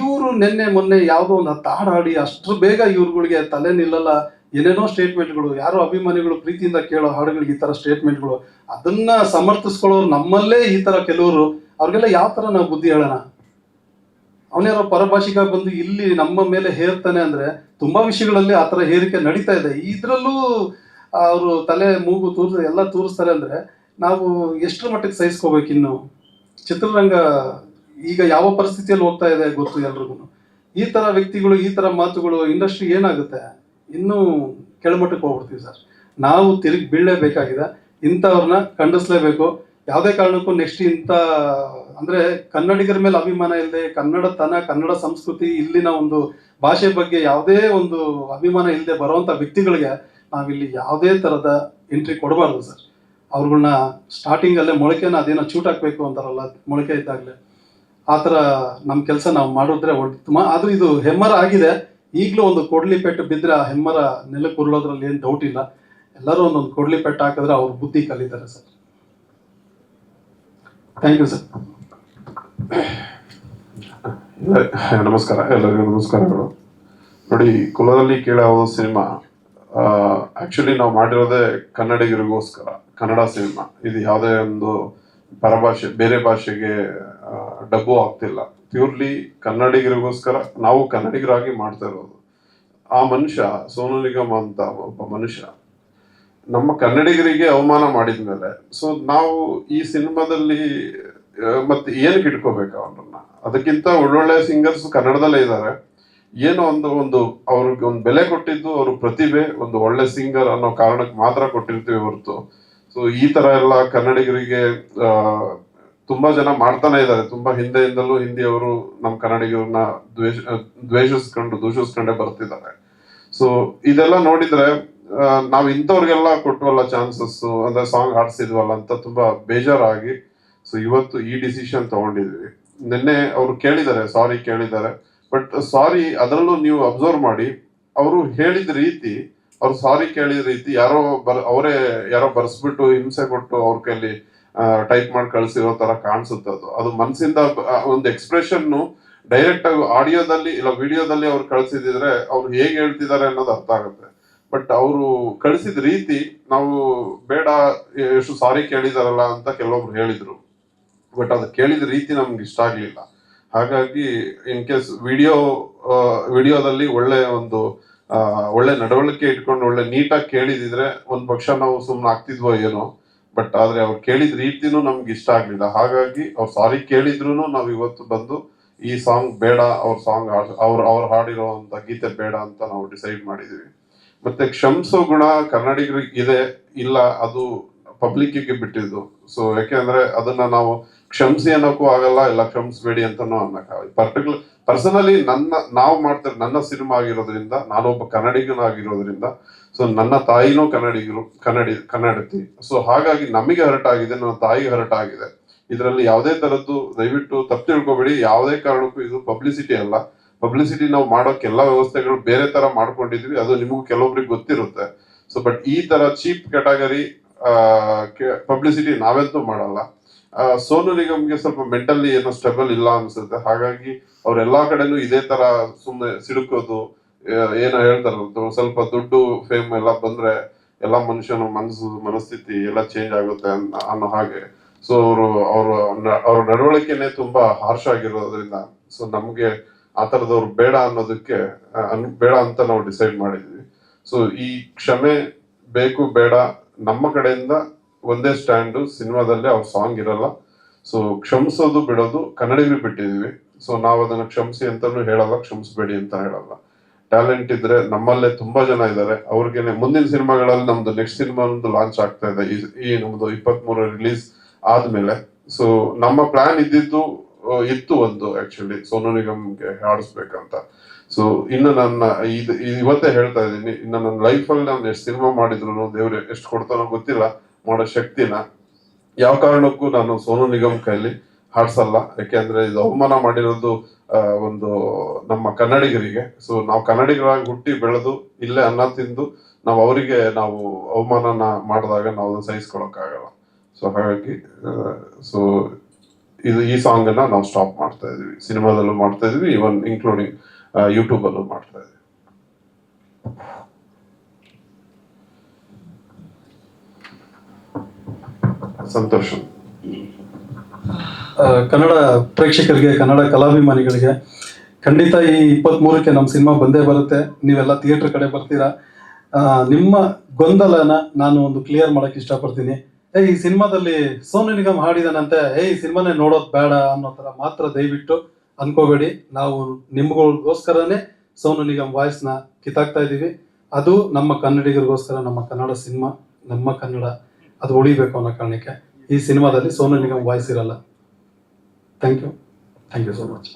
[SPEAKER 1] ಇವರು ನಿನ್ನೆ ಮೊನ್ನೆ ಯಾವುದೋ ಒಂದು ಹತ್ತು ಹಾಡು ಹಾಡಿ ಅಷ್ಟು ಬೇಗ ಇವ್ರುಗಳಿಗೆ ತಲೆ ನಿಲ್ಲಲ್ಲ. ಏನೇನೋ ಸ್ಟೇಟ್ಮೆಂಟ್ಗಳು ಯಾರೋ ಅಭಿಮಾನಿಗಳು ಪ್ರೀತಿಯಿಂದ ಕೇಳೋ ಹಾಡುಗಳಿಗೆ ಈ ಥರ ಸ್ಟೇಟ್ಮೆಂಟ್ಗಳು ಅದನ್ನ ಸಮರ್ಥಿಸ್ಕೊಳ್ಳೋರು ನಮ್ಮಲ್ಲೇ ಈ ಥರ ಕೆಲವರು. ಅವ್ರಿಗೆಲ್ಲ ಯಾವ ಥರ ನಾವು ಬುದ್ಧಿ ಹೇಳೋಣ? ಅವನ್ಯಾರೋ ಪರಭಾಷಿಕ ಬಂದು ಇಲ್ಲಿ ನಮ್ಮ ಮೇಲೆ ಹೇರ್ತಾನೆ ಅಂದರೆ ತುಂಬ ವಿಷಯಗಳಲ್ಲಿ ಆ ಥರ ಹೇರಿಕೆ ನಡೀತಾ ಇದೆ. ಇದರಲ್ಲೂ ಅವರು ತಲೆ ಮೂಗು ತೂರ್ ಎಲ್ಲ ತೂರಿಸ್ತಾರೆ ಅಂದರೆ ನಾವು ಎಷ್ಟರ ಮಟ್ಟಿಗೆ ಸಹಿಸ್ಕೋಬೇಕು ಇನ್ನು? ಚಿತ್ರರಂಗ ಈಗ ಯಾವ ಪರಿಸ್ಥಿತಿಯಲ್ಲಿ ಹೋಗ್ತಾ ಇದೆ ಗೊತ್ತು ಎಲ್ರಿಗೂ. ಈ ತರ ವ್ಯಕ್ತಿಗಳು, ಈ ತರ ಮಾತುಗಳು ಇಂಡಸ್ಟ್ರಿ ಏನಾಗುತ್ತೆ? ಇನ್ನೂ ಕೆಳಮಟ್ಟಕ್ಕೆ ಹೋಗ್ಬಿಡ್ತೀವಿ ಸರ್. ನಾವು ತಿರುಗಿ ಬೀಳಲೇಬೇಕಾಗಿದೆ. ಇಂಥವ್ರನ್ನ ಖಂಡಿಸ್ಲೇಬೇಕು. ಯಾವುದೇ ಕಾರಣಕ್ಕೂ ನೆಕ್ಸ್ಟ್ ಇಂಥ, ಅಂದ್ರೆ ಕನ್ನಡಿಗರ ಮೇಲೆ ಅಭಿಮಾನ ಇಲ್ಲದೆ ಕನ್ನಡತನ ಕನ್ನಡ ಸಂಸ್ಕೃತಿ ಇಲ್ಲಿನ ಒಂದು ಭಾಷೆ ಬಗ್ಗೆ ಯಾವುದೇ ಒಂದು ಅಭಿಮಾನ ಇಲ್ಲದೆ ಬರುವಂಥ ವ್ಯಕ್ತಿಗಳಿಗೆ ನಾವಿಲ್ಲಿ ಯಾವುದೇ ಥರದ ಎಂಟ್ರಿ ಕೊಡಬಾರ್ದು ಸರ್. ಅವ್ರಗಳನ್ನ ಸ್ಟಾರ್ಟಿಂಗಲ್ಲೇ ಮೊಳಕೆನ ಅದೇನೋ ಚೂಟ್ ಹಾಕಬೇಕು ಅಂತಾರಲ್ಲ, ಮೊಳಕೆ ಇದ್ದಾಗಲೇ. ಆ ಥರ ನಮ್ಮ ಕೆಲಸ ನಾವು ಮಾಡಿದ್ರೆ ಉತ್ತಮ ಆದ್ರೂ ಇದು ಹೆಮ್ಮರ ಆಗಿದೆ. ಈಗಲೂ ಒಂದು ಕೊಡ್ಲಿ ಪೆಟ್ಟು ಬಿದ್ದರೆ ಆ ಹೆಮ್ಮರ ನೆಲಕ್ಕೆ ಉರುಳೋದ್ರಲ್ಲಿ ಏನು ಡೌಟ್ ಇಲ್ಲ. ಎಲ್ಲರೂ ಒಂದೊಂದು ಕೊಡ್ಲಿ ಪೆಟ್ಟು ಹಾಕಿದ್ರೆ ಅವ್ರ ಬುದ್ಧಿ ಕಲಿತಾರೆ ಸರ್. ಥ್ಯಾಂಕ್ ಯು ಸರ್
[SPEAKER 2] ನಮಸ್ಕಾರ. ಎಲ್ಲರಿಗೂ ನಮಸ್ಕಾರಗಳು. ನೋಡಿ, ಕುಲದಲ್ಲಿ ಕೇಳೋ ಸಿನಿಮಾ ಆ್ಯಕ್ಚುಲಿ ನಾವು ಮಾಡಿರೋದೇ ಕನ್ನಡಿಗರಿಗೋಸ್ಕರ, ಕನ್ನಡ ಸಿನಿಮಾ. ಇದು ಯಾವುದೇ ಒಂದು ಪರಭಾಷೆ, ಬೇರೆ ಭಾಷೆಗೆ ಡಬ್ಬು ಆಗ್ತಿಲ್ಲ. ಪ್ಯೂರ್ಲಿ ಕನ್ನಡಿಗರಿಗೋಸ್ಕರ ನಾವು ಕನ್ನಡಿಗರಾಗಿ ಮಾಡ್ತಾ ಇರೋದು. ಆ ಮನುಷ್ಯ, ಸೋನು ನಿಗಮ್ ಅಂತ ಒಬ್ಬ ಮನುಷ್ಯ, ನಮ್ಮ ಕನ್ನಡಿಗರಿಗೆ ಅವಮಾನ ಮಾಡಿದ್ಮೇಲೆ ಸೊ ನಾವು ಈ ಸಿನಿಮಾದಲ್ಲಿ ಮತ್ತೆ ಏನಕ್ಕೆ ಇಟ್ಕೋಬೇಕು ಅವ್ರನ್ನ? ಅದಕ್ಕಿಂತ ಒಳ್ಳೊಳ್ಳೆ ಸಿಂಗರ್ಸ್ ಕನ್ನಡದಲ್ಲೇ ಇದ್ದಾರೆ. ಏನೋ ಒಂದು ಒಂದು ಅವ್ರಿಗೆ ಒಂದು ಬೆಲೆ ಕೊಟ್ಟಿದ್ದು, ಅವ್ರ ಪ್ರತಿಭೆ, ಒಂದು ಒಳ್ಳೆ ಸಿಂಗರ್ ಅನ್ನೋ ಕಾರಣಕ್ಕೆ ಮಾತ್ರ ಕೊಟ್ಟಿರ್ತೀವಿ ಹೊರತು. ಸೊ ಈ ತರ ಎಲ್ಲ ಕನ್ನಡಿಗರಿಗೆ ತುಂಬಾ ಜನ ಮಾಡ್ತಾನೆ ಇದ್ದಾರೆ. ತುಂಬಾ ಹಿಂದೆಯಿಂದಲೂ ಹಿಂದಿಯವರು ನಮ್ಮ ಕನ್ನಡಿಗರನ್ನ ದ್ವೇಷ, ದ್ವೇಷಿಸ್ಕೊಂಡು, ದೂಷಿಸ್ಕೊಂಡೇ ಬರ್ತಿದ್ದಾರೆ. ಸೊ ಇದೆಲ್ಲ ನೋಡಿದ್ರೆ ನಾವು ಇಂಥವ್ರಿಗೆಲ್ಲ ಕೊಟ್ಟವಲ್ಲ ಚಾನ್ಸಸ್ ಅಂದ್ರೆ ಸಾಂಗ್ ಹಾಡ್ಸಿದ್ವಲ್ಲ ಅಂತ ತುಂಬಾ ಬೇಜಾರಾಗಿ ಸೊ ಇವತ್ತು ಈ ಡಿಸಿಷನ್ ತಗೊಂಡಿದ್ವಿ. ನಿನ್ನೆ ಅವ್ರು ಕೇಳಿದ್ದಾರೆ ಸಾರಿ ಕೇಳಿದ್ದಾರೆ. ಬಟ್ ಸಾರಿ ಅದರಲ್ಲೂ ನೀವು ಅಬ್ಸರ್ವ್ ಮಾಡಿ, ಅವರು ಹೇಳಿದ ರೀತಿ, ಅವ್ರು ಸಾರಿ ಕೇಳಿದ ರೀತಿ ಯಾರೋ ಬರ್, ಅವರೇ ಯಾರೋ ಬರ್ಸ್ಬಿಟ್ಟು ಹಿಂಸೆ ಕೊಟ್ಟು ಅವ್ರ ಕೈಲಿ ಟೈಪ್ ಮಾಡಿ ಕಳಿಸಿರೋ ತರ ಕಾಣಿಸುತ್ತೆ ಅದು. ಅದು ಮನಸ್ಸಿಂದ ಒಂದು ಎಕ್ಸ್ಪ್ರೆಷನ್ ಡೈರೆಕ್ಟ್ ಆಗಿ ಆಡಿಯೋದಲ್ಲಿ ಇಲ್ಲ ವಿಡಿಯೋದಲ್ಲಿ ಅವ್ರು ಕಳಿಸಿದ್ರೆ ಅವ್ರು ಹೇಗೆ ಹೇಳ್ತಿದ್ದಾರೆ ಅನ್ನೋದು ಅರ್ಥ ಆಗುತ್ತೆ. ಬಟ್ ಅವರು ಕಳಿಸಿದ ರೀತಿ ನಾವು ಬೇಡ, ಎಷ್ಟು ಸಾರಿ ಕೇಳಿದಾರಲ್ಲ ಅಂತ ಕೆಲವೊಬ್ರು ಹೇಳಿದ್ರು. ಬಟ್ ಅದು ಕೇಳಿದ ರೀತಿ ನಮ್ಗೆ ಇಷ್ಟ ಆಗ್ಲಿಲ್ಲ. ಹಾಗಾಗಿ ಇನ್ ಕೇಸ್ ವಿಡಿಯೋ ವಿಡಿಯೋದಲ್ಲಿ ಒಳ್ಳೆ ಒಂದು ಒಳ್ಳೆ ನಡವಳಿಕೆ ಇಟ್ಕೊಂಡು ಒಳ್ಳೆ ನೀಟಾಗಿ ಕೇಳಿದಿದ್ರೆ ಒಂದು ಪಕ್ಷ ನಾವು ಸುಮ್ಮನೆ ಆಗ್ತಿದ್ವೋ ಏನೋ ಬಟ್ ಆದ್ರೆ ಅವ್ರು ಕೇಳಿದ ರೀತಿನೂ ನಮ್ಗೆ ಇಷ್ಟ ಆಗ್ಲಿಲ್ಲ. ಹಾಗಾಗಿ ಅವ್ರು ಸಾರಿ ಕೇಳಿದ್ರು ನಾವ್ ಇವತ್ತು ಬಂದು ಈ ಸಾಂಗ್ ಬೇಡ, ಅವ್ರ ಸಾಂಗ್ ಅವ್ರ, ಅವ್ರು ಹಾಡಿರೋ ಅಂತ ಗೀತೆ ಬೇಡ ಅಂತ ನಾವು ಡಿಸೈಡ್ ಮಾಡಿದೀವಿ. ಮತ್ತೆ ಕ್ಷಮಿಸೋ ಗುಣ ಕನ್ನಡಿಗರಿಗೆ ಇದೆ, ಇಲ್ಲ ಅದು ಪಬ್ಲಿಕ್ಕಿಗೆ ಬಿಟ್ಟಿದ್ದು. ಸೊ ಯಾಕೆಂದ್ರೆ ಅದನ್ನ ನಾವು ಕ್ಷಮಿಸಿ ಅನ್ನೋಕ್ಕೂ ಆಗಲ್ಲ, ಇಲ್ಲ ಕ್ಷಮಿಸ್ಬೇಡಿ ಅಂತಾನು ಅನ್ನಕ್ಕಾಗಲ್ಲ ಪರ್ಟಿಕ್ಯುಲರ್ ಪರ್ಸನಲಿ ನನ್ನ, ನಾವು ಮಾಡ್ತಿರೋ ನನ್ನ ಸಿನಿಮಾ ಆಗಿರೋದ್ರಿಂದ, ನಾನೊಬ್ಬ ಕನ್ನಡಿಗನಾಗಿರೋದ್ರಿಂದ ಸೊ ನನ್ನ ತಾಯಿನೂ ಕನ್ನಡಿಗರು, ಕನ್ನಡಿ, ಕನ್ನಡತಿ. ಸೊ ಹಾಗಾಗಿ ನಮಗೆ ಹರಟ್ ಆಗಿದೆ, ನನ್ನ ತಾಯಿಗೆ ಹರಟ್ ಆಗಿದೆ. ಇದರಲ್ಲಿ ಯಾವುದೇ ತರದ್ದು ದಯವಿಟ್ಟು ತಪ್ಪು ತಿಳ್ಕೊಬೇಡಿ. ಯಾವುದೇ ಕಾರಣಕ್ಕೂ ಇದು ಪಬ್ಲಿಸಿಟಿ ಅಲ್ಲ. ಪಬ್ಲಿಸಿಟಿ ನಾವು ಮಾಡೋಕೆ ಎಲ್ಲ ವ್ಯವಸ್ಥೆಗಳು ಬೇರೆ ತರ ಮಾಡ್ಕೊಂಡಿದ್ವಿ ಅದು ನಿಮಗೂ ಕೆಲವೊಬ್ರಿಗೆ ಗೊತ್ತಿರುತ್ತೆ. ಸೊ ಬಟ್ ಈ ತರ ಚೀಪ್ ಕ್ಯಾಟಗರಿ ಪಬ್ಲಿಸಿಟಿ ನಾವೆಂತೂ ಮಾಡಲ್ಲ. ಸೋನು ನಿಗಮ್ಗೆ ಸ್ವಲ್ಪ ಮೆಂಟಲಿ ಏನೋ ಸ್ಟೆಬಲ್ ಇಲ್ಲ ಅನ್ಸುತ್ತೆ. ಹಾಗಾಗಿ ಅವ್ರ ಎಲ್ಲಾ ಕಡೆನೂ ಇದೇ ತರ ಸುಮ್ಮನೆ ಸಿಡುಕೋದು ಏನೋ ಹೇಳ್ತಾರಲ್ಲ ಸ್ವಲ್ಪ ದುಡ್ಡು ಫೇಮ್ ಎಲ್ಲ ಬಂದ್ರೆ ಎಲ್ಲ ಮನುಷ್ಯನ ಮನಸ್ಸು ಮನಸ್ಥಿತಿ ಎಲ್ಲ ಚೇಂಜ್ ಆಗುತ್ತೆ ಅನ್ನ ಹಾಗೆ. ಸೊ ಅವರು ಅವರು ಅವ್ರ ನಡವಳಿಕೆನೆ ತುಂಬಾ ಹಾರ್ಶ್ ಆಗಿರೋದ್ರಿಂದ ಸೊ ನಮ್ಗೆ ಆ ತರದವ್ರು ಬೇಡ ಅನ್ನೋದಕ್ಕೆ ಅನ್- ಬೇಡ ಅಂತ ನಾವು ಡಿಸೈಡ್ ಮಾಡಿದ್ವಿ. ಸೊ ಈ ಕ್ಷಮೆ ಬೇಕು, ಬೇಡ, ನಮ್ಮ ಕಡೆಯಿಂದ ಒಂದೇ ಸ್ಟ್ಯಾಂಡು, ಸಿನಿಮಾದಲ್ಲಿ ಅವ್ರ ಸಾಂಗ್ ಇರಲ್ಲ. ಸೊ ಕ್ಷಮಿಸೋದು ಬಿಡೋದು ಕನ್ನಡಿಗರು ಬಿಟ್ಟಿದೀವಿ ಸೊ ನಾವು ಅದನ್ನ ಕ್ಷಮಿಸಿ ಅಂತಾನು ಹೇಳಲ್ಲ, ಕ್ಷಮಿಸಬೇಡಿ ಅಂತ ಹೇಳಲ್ಲ. ಟ್ಯಾಲೆಂಟ್ ಇದ್ರೆ ನಮ್ಮಲ್ಲೇ ತುಂಬಾ ಜನ ಇದ್ದಾರೆ ಅವ್ರಿಗೇನೆ ಮುಂದಿನ ಸಿನಿಮಾಗಳಲ್ಲಿ ನಮ್ದು ನೆಕ್ಸ್ಟ್ ಸಿನಿಮಾ ಒಂದು ಲಾಂಚ್ ಆಗ್ತಾ ಇದೆ. ಈ- ನಮ್ದು ಇಪ್ಪತ್ತ್ ಮೂರ ರಿಲೀಸ್ ಆದ್ಮೇಲೆ. ಸೊ ನಮ್ಮ ಪ್ಲಾನ್ ಇದ್ದಿದ್ದು ಇತ್ತು ಒಂದು ಆಕ್ಚುಲಿ ಸೋನು ನಿಗಮ್ಗೆ ಹಾಡಿಸ್ಬೇಕಂತ. ಸೊ ಇನ್ನು ನನ್ನ ಇದು, ಇವತ್ತೇ ಹೇಳ್ತಾ ಇದ್ದೀನಿ. ಇನ್ನು ನನ್ನ ಲೈಫಲ್ಲಿ ನಾನು ಎಷ್ಟು ಸಿನಿಮಾ ಮಾಡಿದ್ರು ದೇವ್ರು ಎಷ್ಟು ಕೊಡ್ತಾನೋ ಗೊತ್ತಿಲ್ಲ. ಮಾಡೋ ಶಕ್ತಿನ ಯಾವ ಕಾರಣಕ್ಕೂ ನಾನು ಸೋನು ನಿಗಮ್ ಕೈಲಿ ಹಾಡ್ಸಲ್ಲ. ಯಾಕೆಂದ್ರೆ ಇದು ಅವಮಾನ ಮಾಡಿರೋದು ಒಂದು ನಮ್ಮ ಕನ್ನಡಿಗರಿಗೆ. ಸೊ ನಾವು ಕನ್ನಡಿಗರಾಗಿ ಹುಟ್ಟಿ ಬೆಳೆದು ಇಲ್ಲೇ ಅನ್ನ ತಿಂದು ನಾವು ಅವರಿಗೆ ನಾವು ಅವಮಾನನ ಮಾಡಿದಾಗ ನಾವು ಅದನ್ನ ಸಹಿಸ್ಕೊಳಕ್ಕಾಗಲ್ಲ. ಸೊ ಹಾಗಾಗಿ ಸೊ ಇದು ಈ ಸಾಂಗ್ ಅನ್ನ ನಾವು ಸ್ಟಾಪ್ ಮಾಡ್ತಾ ಇದೀವಿ. ಸಿನಿಮಾದಲ್ಲೂ ಮಾಡ್ತಾ ಇದೀವಿ ಇವನ್ ಇನ್ಕ್ಲೂಡಿಂಗ್ ಯೂಟ್ಯೂಬ್ ಅಲ್ಲೂ ಮಾಡ್ತಾ ಇದೀವಿ. ಸಂತೋಷ.
[SPEAKER 1] ಕನ್ನಡ ಪ್ರೇಕ್ಷಕರಿಗೆ, ಕನ್ನಡ ಕಲಾಭಿಮಾನಿಗಳಿಗೆ ಖಂಡಿತ ಈ ಇಪ್ಪತ್ತ್ಮೂರಕ್ಕೆ ನಮ್ಮ ಸಿನಿಮಾ ಬಂದೇ ಬರುತ್ತೆ. ನೀವೆಲ್ಲ ಥಿಯೇಟರ್ ಕಡೆ ಬರ್ತೀರಾ. ನಿಮ್ಮ ಗೊಂದಲನ ನಾನು ಒಂದು ಕ್ಲಿಯರ್ ಮಾಡಕ್ಕೆ ಇಷ್ಟಪಡ್ತೀನಿ. ಏ ಈ ಸಿನಿಮಾದಲ್ಲಿ ಸೋನು ನಿಗಮ್ ಹಾಡಿದಾನಂತೆ. ಏ ಈ ಸಿನಿಮಾನೇ ನೋಡೋದು ಬೇಡ ಅನ್ನೋ ಥರ ಮಾತ್ರ ದಯವಿಟ್ಟು ಅನ್ಕೋಬೇಡಿ. ನಾವು ನಿಮ್ಗಳಿಗೋಸ್ಕರನೇ ಸೋನು ನಿಗಮ್ ವಾಯ್ಸ್ನ ಕಿತ್ತಾಕ್ತಾ ಇದ್ದೀವಿ. ಅದು ನಮ್ಮ ಕನ್ನಡಿಗರಿಗೋಸ್ಕರ ನಮ್ಮ ಕನ್ನಡ ಸಿನಿಮಾ, ನಮ್ಮ ಕನ್ನಡ ಅದು ಉಳಿಬೇಕು ಅನ್ನೋ ಕಾರಣಕ್ಕೆ ಈ ಸಿನಿಮಾದಲ್ಲಿ ಸೋನು ನಿಗಮ್ ವಾಯ್ಸ್ ಇರಲ್ಲ. Thank you thank you so much